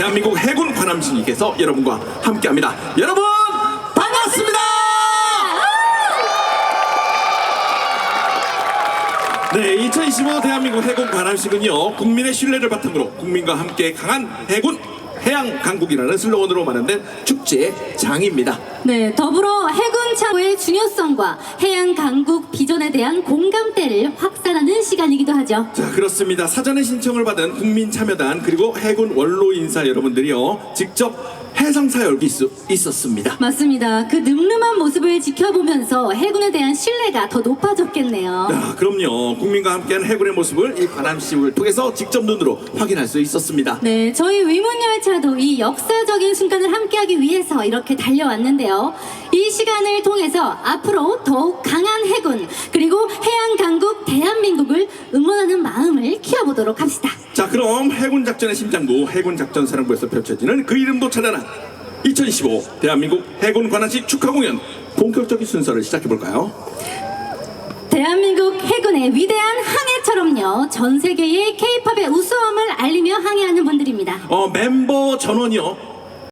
대한민국 해군 관함신님께서 여러분과 함께합니다. 여러분 반갑습니다. 네, 2025 대한민국 해군 관함식은요 국민의 신뢰를 바탕으로 국민과 함께 강한 해군 해양 강국이라는 슬로건으로 마련된 축제 장입니다. 네, 더불어 해군 차고의 중요성과 해양 강국 비전에 대한 공감대를 확산하는 시간이기도 하죠. 자 그렇습니다. 사전에 신청을 받은 국민 참여단 그리고 해군 원로 인사 여러분들이요 직접 해상사 열기 있- 있었습니다. 맞습니다. 그 늠름한 모습을 지켜보면서 해군에 대한 신뢰가 더 높아졌겠네요. 야, 그럼요. 국민과 함께한 해군의 모습을 이 관함식을 통해서 직접 눈으로 확인할 수 있었습니다. 네, 저희 위문열차도 이 역사적인 순간을 함께하기 위해서 이렇게 달려왔는데요. 이 시간을 통해서 앞으로 더욱 강한 해군 그리고 해 대한민국을 응원하는 마음을 키워보도록 합시다. 자, 그럼 해군 작전의 심장부 해군 작전 사령부에서 펼쳐지는 그 이름도 찬란한 2025 대한민국 해군 관함식 축하 공연 본격적인 순서를 시작해 볼까요? 대한민국 해군의 위대한 항해처럼요. 전 세계의 K-팝의 우수함을 알리며 항해하는 분들입니다. 어, 멤버 전원이요.